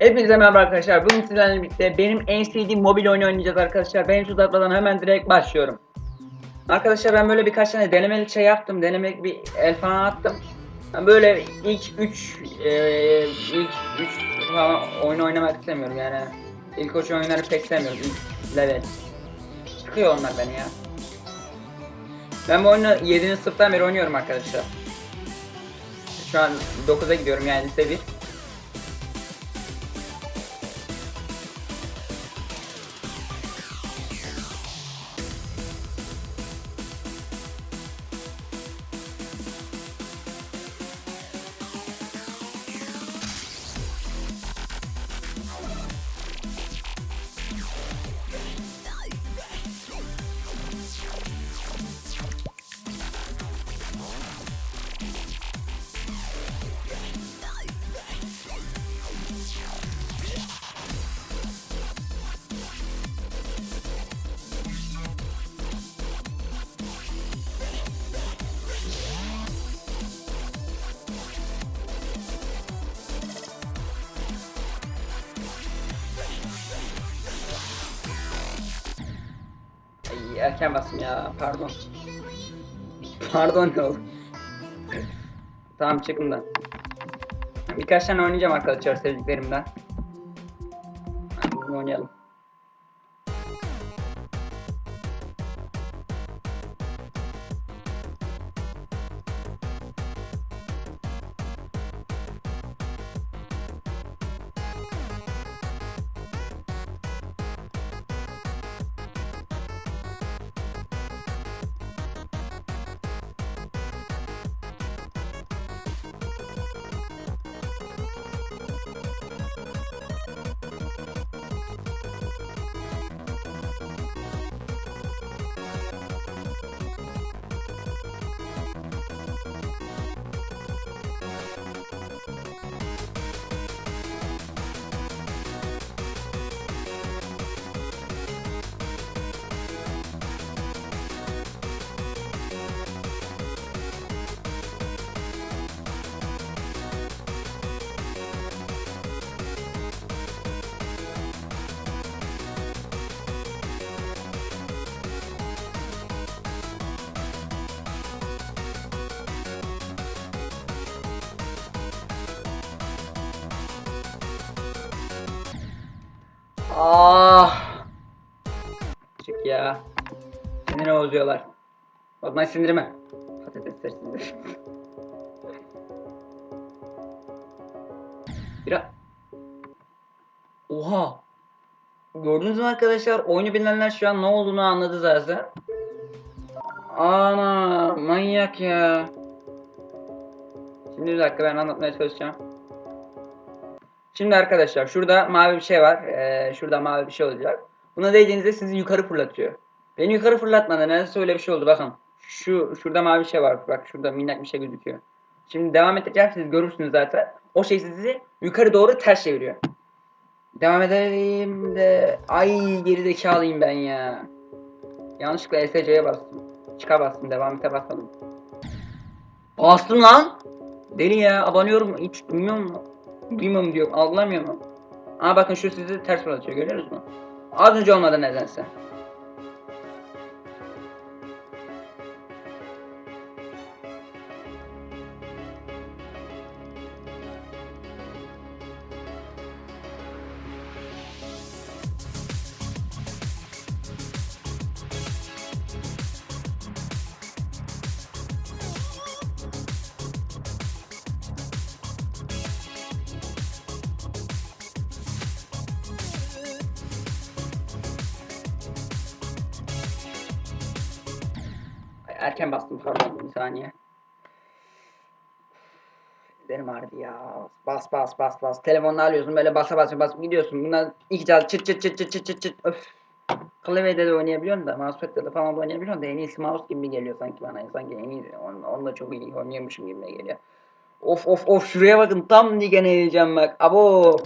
Hepinize merhaba arkadaşlar. Bugün sizlerle birlikte benim en sevdiğim mobil oyunu oynayacağız arkadaşlar. Ben hiç uzatmadan hemen direkt başlıyorum. Arkadaşlar ben böyle birkaç tane denemelik şey yaptım. Denemelik bir el falan attım. Ben böyle ilk 3 ilk 3 falan oyun oynamak istemiyorum yani. İlk 3 oyunları pek sevmiyorum. İlk level. Çıkıyor onlar beni ya. Ben bu oyunu 7. sınıftan beri oynuyorum arkadaşlar. Şu an 9'a gidiyorum yani lise 1. erken bastım ya pardon. Pardon ne oldu? tamam çıkın da. Birkaç tane oynayacağım arkadaşlar sevdiklerimden. Bugün oynayalım. Ah. Çık ya. Sinir bozuyorlar. Bak sindirme. Patatesler sindir. Bira. Oha. Gördünüz mü arkadaşlar? Oyunu bilenler şu an ne olduğunu anladı zaten. Ana manyak ya. Şimdi bir dakika ben anlatmaya çalışacağım. Şimdi arkadaşlar şurada mavi bir şey var. Ee, şurada mavi bir şey olacak. Buna değdiğinizde sizi yukarı fırlatıyor. Beni yukarı fırlatmadı. Nedense öyle bir şey oldu. Bakın. Şu şurada mavi bir şey var. Bak şurada minnak bir şey gözüküyor. Şimdi devam edeceğim. Siz görürsünüz zaten. O şey sizi yukarı doğru ters çeviriyor. Devam edelim de ay geri zekalıyım ben ya. Yanlışlıkla ESC'ye bastım. Çıka bastım. Devam ete basalım. Bastım lan. Deli ya. Abanıyorum. Hiç duymuyor mu? Duymuyorum diyor. Algılamıyor mu? Aa bakın şu sizi ters fırlatıyor. Görüyoruz mu? Az önce olmadı nedense. Erken bastım pardon bir saniye. Benim ağrıdı ya. Bas bas bas bas. Telefonla alıyorsun böyle basa basa bas gidiyorsun. Bunlar iki cihaz çıt çıt çıt çıt çıt çıt çıt. Öf. Klavyede de oynayabiliyorsun da mousepad'de de falan da oynayabiliyorsun da en iyisi mouse gibi geliyor sanki bana. Sanki en iyi. On, onunla çok iyi oynuyormuşum gibi geliyor. Of of of şuraya bakın tam digene yiyeceğim bak. Abo.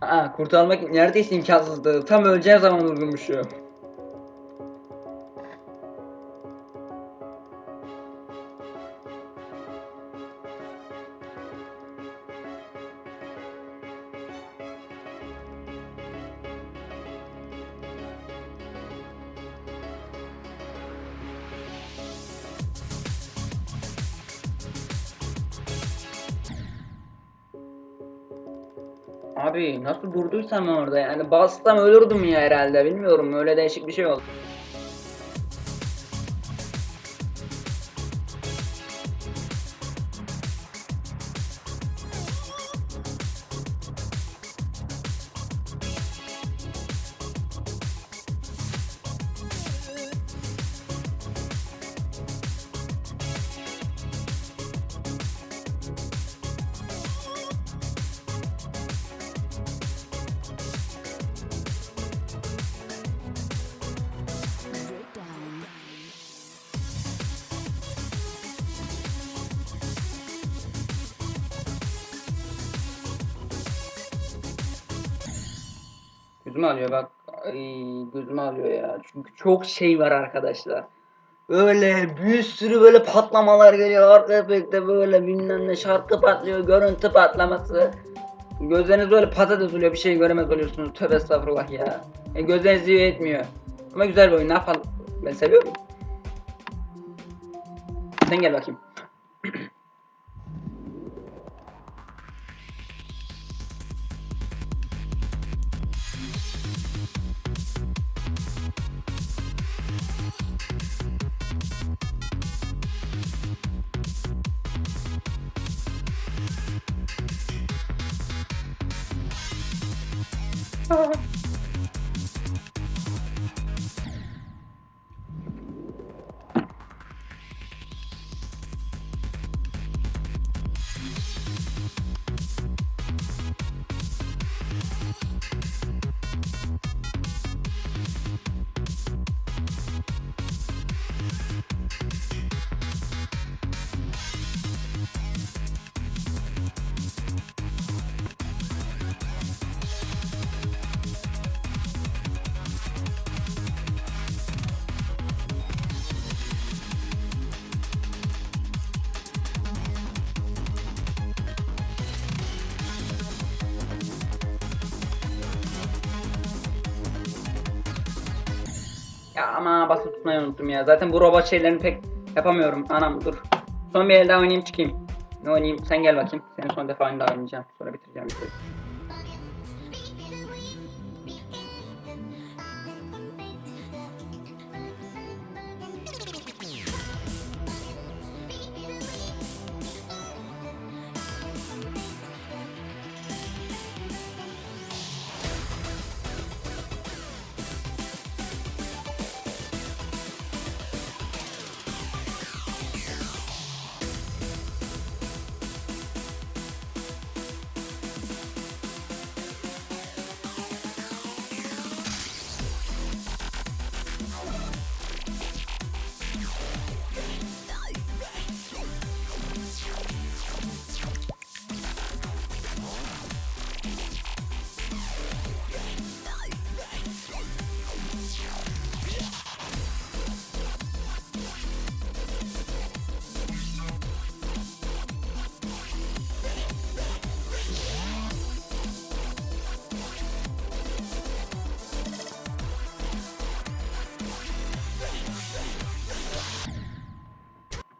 Aa, kurtarmak neredeyse imkansızdı. Tam öleceğim zaman vurgunmuşum. Abi nasıl durduysam orada yani bassam ölürdüm ya herhalde bilmiyorum öyle değişik bir şey oldu. Gözümü alıyor bak. Ay, gözümü alıyor ya. Çünkü çok şey var arkadaşlar. Böyle bir sürü böyle patlamalar geliyor. Arka efekte böyle bilmem ne şarkı patlıyor. Görüntü patlaması. Gözleriniz böyle patates oluyor. Bir şey göremez oluyorsunuz. Tövbe estağfurullah ya. E, gözlerinizi yetmiyor. Ama güzel bir oyun. Ne yapalım? Ben seviyorum. Sen gel bakayım. Bye. Ya ama basıp tutmayı unuttum ya. Zaten bu robot şeylerini pek yapamıyorum. Anam dur. Son bir el daha oynayayım çıkayım. Ne oynayayım? Sen gel bakayım. Senin son defa daha oynayacağım. Sonra bitireceğim videoyu.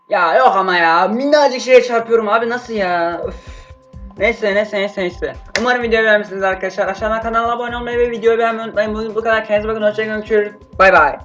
Ya yok ama ya. Minnacık şeye çarpıyorum abi nasıl ya? Öf. Neyse neyse neyse neyse. Umarım videoyu beğenmişsiniz arkadaşlar. Aşağıdan kanala abone olmayı ve videoyu beğenmeyi unutmayın. Bugün bu kadar. Kendinize bakın. Hoşçakalın. Bay bay.